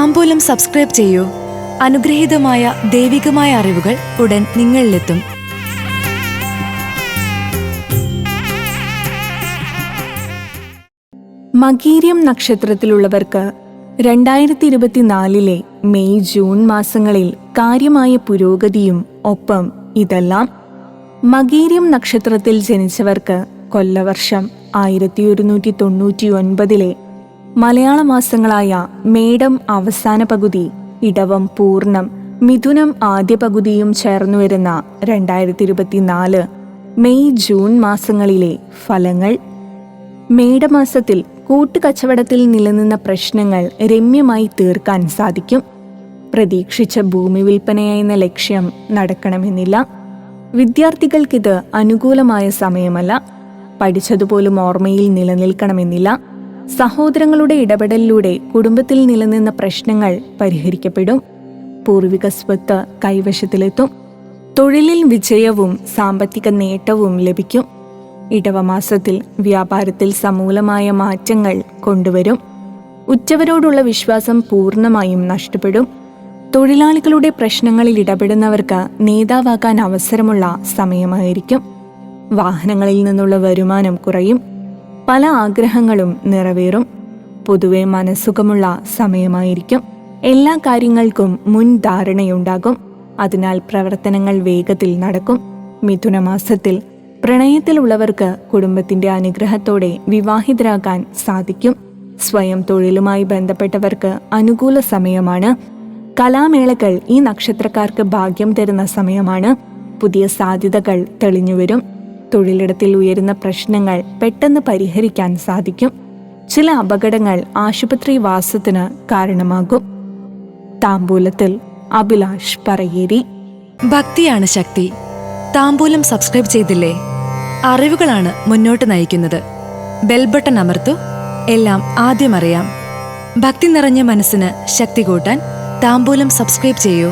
താമ്പൂലം subscribe ചെയ്യൂ. അനുഗ്രഹീതമായ ദൈവികമായ അറിവുകൾ ഉടൻ നിങ്ങളിലെത്തും. മകീര്യം നക്ഷത്രത്തിലുള്ളവർക്ക് രണ്ടായിരത്തി ഇരുപത്തിനാലിലെ മെയ് ജൂൺ മാസങ്ങളിൽ കാര്യമായ പുരോഗതിയും ഒപ്പം ഇതെല്ലാം മകീരിയം നക്ഷത്രത്തിൽ ജനിച്ചവർക്ക് കൊല്ലവർഷം ആയിരത്തി ഒരുന്നൂറ്റി തൊണ്ണൂറ്റി ഒൻപതിലെ മലയാള മാസങ്ങളായ മേടം അവസാന പകുതി ഇടവം പൂർണം മിഥുനം ആദ്യ പകുതിയും ചേർന്നു വരുന്ന രണ്ടായിരത്തി ഇരുപത്തിനാല് മെയ് ജൂൺ മാസങ്ങളിലെ ഫലങ്ങൾ. മേടമാസത്തിൽ കൂട്ടുകച്ചവടത്തിൽ നിലനിന്ന പ്രശ്നങ്ങൾ രമ്യമായി തീർക്കാൻ സാധിക്കും. പ്രതീക്ഷിച്ച ഭൂമി വിൽപ്പനയെന്ന ലക്ഷ്യം നടക്കണമെന്നില്ല. വിദ്യാർത്ഥികൾക്കിത് അനുകൂലമായ സമയമല്ല. പഠിച്ചതുപോലും ഓർമ്മയിൽ നിലനിൽക്കണമെന്നില്ല. സഹോദരങ്ങളുടെ ഇടപെടലിലൂടെ കുടുംബത്തിൽ നിലനിന്ന പ്രശ്നങ്ങൾ പരിഹരിക്കപ്പെടും. പൂർവിക സ്വത്ത് കൈവശത്തിലെത്തും. തൊഴിലിൽ വിജയവും സാമ്പത്തിക നേട്ടവും ലഭിക്കും. ഇടവമാസത്തിൽ വ്യാപാരത്തിൽ സമൂലമായ മാറ്റങ്ങൾ കൊണ്ടുവരും. ഉച്ചവരോടുള്ള വിശ്വാസം പൂർണമായും നഷ്ടപ്പെടും. തൊഴിലാളികളുടെ പ്രശ്നങ്ങളിൽ ഇടപെടുന്നവർക്ക് നേതാവാകാൻ അവസരമുള്ള സമയമായിരിക്കും. വാഹനങ്ങളിൽ നിന്നുള്ള വരുമാനം കുറയും. പല ആഗ്രഹങ്ങളും നിറവേറും. പൊതുവെ മനസ്സുഖമുള്ള സമയമായിരിക്കും. എല്ലാ കാര്യങ്ങൾക്കും മുൻധാരണയുണ്ടാകും അതിനാൽ പ്രവർത്തനങ്ങൾ വേഗത്തിൽ നടക്കും. മിഥുനമാസത്തിൽ പ്രണയത്തിലുള്ളവർക്ക് കുടുംബത്തിന്റെ അനുഗ്രഹത്തോടെ വിവാഹിതരാകാൻ സാധിക്കും. സ്വയം തൊഴിലുമായി ബന്ധപ്പെട്ടവർക്ക് അനുകൂല സമയമാണ്. കലാമേളകൾ ഈ നക്ഷത്രക്കാർക്ക് ഭാഗ്യം തരുന്ന സമയമാണ്. പുതിയ സാധ്യതകൾ തെളിഞ്ഞുവരും. തൊഴിലിടത്തിൽ ഉയരുന്ന പ്രശ്നങ്ങൾ പെട്ടെന്ന് പരിഹരിക്കാൻ സാധിക്കും. ചില അപകടങ്ങൾ ആശുപത്രി വാസത്തിന് കാരണമാകും. താമ്പൂലത്തിൽ അഭിലാഷ് പറയേരി. ഭക്തിയാണ് ശക്തി. താമ്പൂലം സബ്സ്ക്രൈബ് ചെയ്തില്ലേ? അറിവുകളാണ് മുന്നോട്ട് നയിക്കുന്നത്. ബെൽബട്ടൺ അമർത്തു. എല്ലാം ആദ്യം അറിയാം. ഭക്തി നിറഞ്ഞ മനസ്സിന് ശക്തി കൂട്ടാൻ താമ്പൂലം സബ്സ്ക്രൈബ് ചെയ്യൂ.